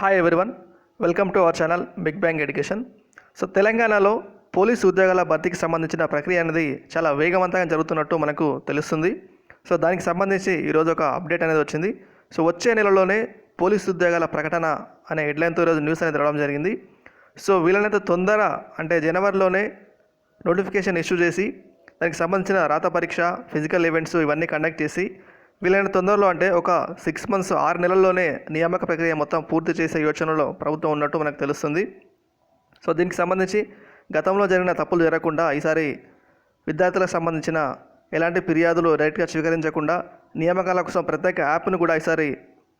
Hi everyone welcome to our channel big bang education so తెలంగాణలో police ఉద్యోగాల భర్తీకి సంబంధించిన ప్రక్రియ అనేది చాలా వేగవంతంగా జరుగుతున్నట్టు మనకు తెలుస్తుంది. సో దానికి సంబంధించి ఈరోజు ఒక అప్డేట్ అనేది వచ్చింది. సో వచ్చే నెలలోనే పోలీసు ఉద్యోగాల ప్రకటన అనే హెడ్లైన్తో ఈరోజు న్యూస్ అనేది రావడం జరిగింది. సో వీళ్ళనైతే తొందర అంటే జనవరిలోనే నోటిఫికేషన్ ఇష్యూ చేసి దానికి సంబంధించిన రాత పరీక్ష ఫిజికల్ ఈవెంట్స్ ఇవన్నీ కండక్ట్ చేసి వీలైన తొందరలో అంటే ఒక సిక్స్ మంత్స్ ఆరు నెలల్లోనే నియామక ప్రక్రియ మొత్తం పూర్తి చేసే యోచనలో ప్రభుత్వం ఉన్నట్టు మనకు తెలుస్తుంది. సో దీనికి సంబంధించి గతంలో జరిగిన తప్పులు జరగకుండా ఈసారి విద్యార్థులకు సంబంధించిన ఎలాంటి ఫిర్యాదులు డైరెక్ట్గా స్వీకరించకుండా నియామకాల కోసం ప్రత్యేక యాప్ను కూడా ఈసారి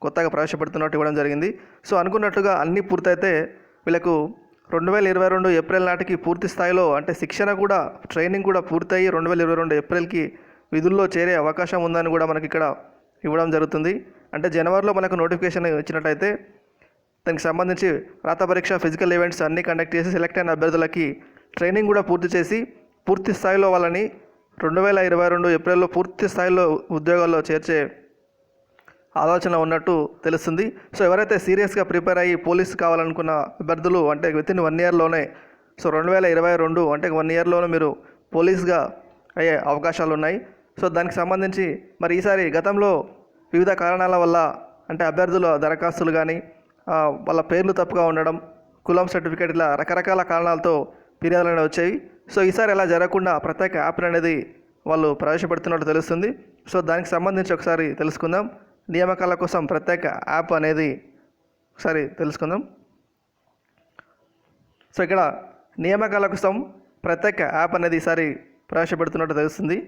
కొత్తగా ప్రవేశపెడుతున్నట్టు ఇవ్వడం జరిగింది. సో అనుకున్నట్టుగా అన్నీ పూర్తయితే వీళ్ళకు రెండు వేల ఇరవై రెండు ఏప్రిల్ నాటికి పూర్తి స్థాయిలో అంటే శిక్షణ కూడా ట్రైనింగ్ కూడా పూర్తయి రెండు వేల ఇరవై రెండు ఏప్రిల్కి విధుల్లో చేరే అవకాశం ఉందని కూడా మనకి ఇక్కడ ఇవ్వడం జరుగుతుంది. అంటే జనవరిలో మనకు నోటిఫికేషన్ ఇచ్చినట్టయితే దానికి సంబంధించి రాత పరీక్ష ఫిజికల్ ఈవెంట్స్ అన్నీ కండక్ట్ చేసి సెలెక్ట్ అయిన అభ్యర్థులకి ట్రైనింగ్ కూడా పూర్తి చేసి పూర్తి స్థాయిలో వాళ్ళని రెండు వేల ఇరవై రెండు ఏప్రిల్లో పూర్తి స్థాయిలో ఉద్యోగాల్లో చేర్చే ఆలోచన ఉన్నట్టు తెలుస్తుంది. సో ఎవరైతే సీరియస్గా ప్రిపేర్ అయ్యి పోలీస్ కావాలనుకున్న అభ్యర్థులు అంటే విత్ ఇన్ వన్ ఇయర్లోనే సో రెండు వేల ఇరవై రెండు అంటే వన్ ఇయర్లోనే మీరు పోలీస్గా అయ్యే అవకాశాలు ఉన్నాయి సో దానికి సంబంధించి మరి ఈసారి గతంలో వివిధ కారణాల వల్ల అంటే అభ్యర్థుల దరఖాస్తులు కానీ వాళ్ళ పేర్లు తప్పుగా ఉండడం కులం సర్టిఫికేట్ ఇలా రకరకాల కారణాలతో ఫిర్యాదులు అనేవి వచ్చాయి సో ఈసారి అలా జరగకుండా ప్రత్యేక యాప్ అనేది వాళ్ళు ప్రవేశపెడుతున్నట్టు తెలుస్తుంది. సో దానికి సంబంధించి ఒకసారి తెలుసుకుందాం. నియామకాల కోసం ప్రత్యేక యాప్ అనేది ఒకసారి తెలుసుకుందాం. సో ఇక్కడ నియామకాల కోసం ప్రత్యేక యాప్ అనేది ఈసారి ప్రవేశపెడుతున్నట్టు తెలుస్తుంది.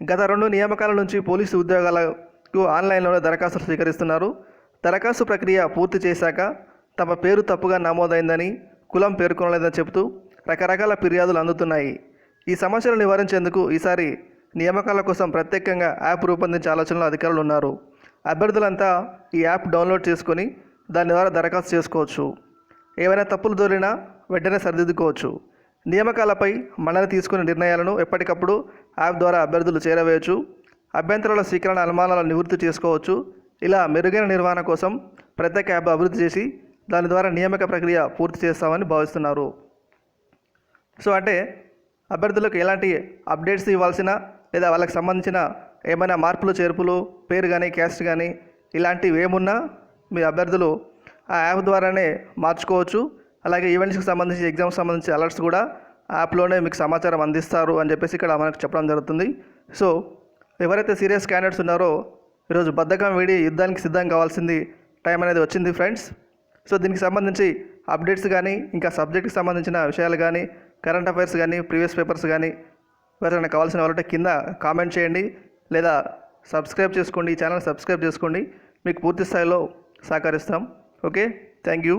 గత రెండు నియామకాల నుంచి పోలీసు ఉద్యోగాలకు ఆన్లైన్లోనే దరఖాస్తులు స్వీకరిస్తున్నారు. దరఖాస్తు ప్రక్రియ పూర్తి చేశాక తమ పేరు తప్పుగా నమోదైందని కులం పేర్కొనలేదని చెబుతూ రకరకాల ఫిర్యాదులు అందుతున్నాయి. ఈ సమస్యలు నివారించేందుకు ఈసారి నియామకాల కోసం ప్రత్యేకంగా యాప్ రూపొందించే ఆలోచనలో అధికారులు ఉన్నారు. అభ్యర్థులంతా ఈ యాప్ డౌన్లోడ్ చేసుకొని దాని ద్వారా దరఖాస్తు చేసుకోవచ్చు. ఏవైనా తప్పులు దొరినా వెంటనే సరిదిద్దుకోవచ్చు. నియామకాలపై మండలి తీసుకునే నిర్ణయాలను ఎప్పటికప్పుడు యాప్ ద్వారా అభ్యర్థులు చేరవేయచ్చు. అభ్యంతరాల స్వీకరణ అనుమానాలను నివృత్తి చేసుకోవచ్చు. ఇలా మెరుగైన నిర్వహణ కోసం ప్రత్యేక యాప్ అభివృద్ధి చేసి దాని ద్వారా నియామక ప్రక్రియ పూర్తి చేస్తామని భావిస్తున్నారు. సో అంటే అభ్యర్థులకు ఎలాంటి అప్డేట్స్ ఇవ్వాల్సిన లేదా వాళ్ళకి సంబంధించిన ఏమైనా మార్పులు చేర్పులు పేరు కానీ క్యాస్ట్ కానీ ఇలాంటివి ఏమున్నా మీ అభ్యర్థులు ఆ యాప్ ద్వారానే మార్చుకోవచ్చు. అలాగే ఈవెంట్స్కి సంబంధించి ఎగ్జామ్స్ సంబంధించి అలర్ట్స్ కూడా యాప్లోనే మీకు సమాచారం అందిస్తారు అని చెప్పేసి ఇక్కడ మనకు చెప్పడం జరుగుతుంది. సో ఎవరైతే సీరియస్ క్యాండిడేట్స్ ఉన్నారో ఈరోజు బద్ధకం వీడి యుద్ధానికి సిద్ధం కావాల్సింది టైం అనేది వచ్చింది ఫ్రెండ్స్. సో దీనికి సంబంధించి అప్డేట్స్ కానీ ఇంకా సబ్జెక్ట్కి సంబంధించిన విషయాలు కానీ కరెంట్ అఫైర్స్ కానీ ప్రీవియస్ పేపర్స్ కానీ ఎవరైనా కావాల్సిన వాళ్ళంటే కింద కామెంట్ చేయండి. లేదా సబ్స్క్రైబ్ చేసుకోండి ఈ ఛానల్ సబ్స్క్రైబ్ చేసుకోండి. మీకు పూర్తి స్థాయిలో సహకరిస్తాం. ఓకే? Thank you.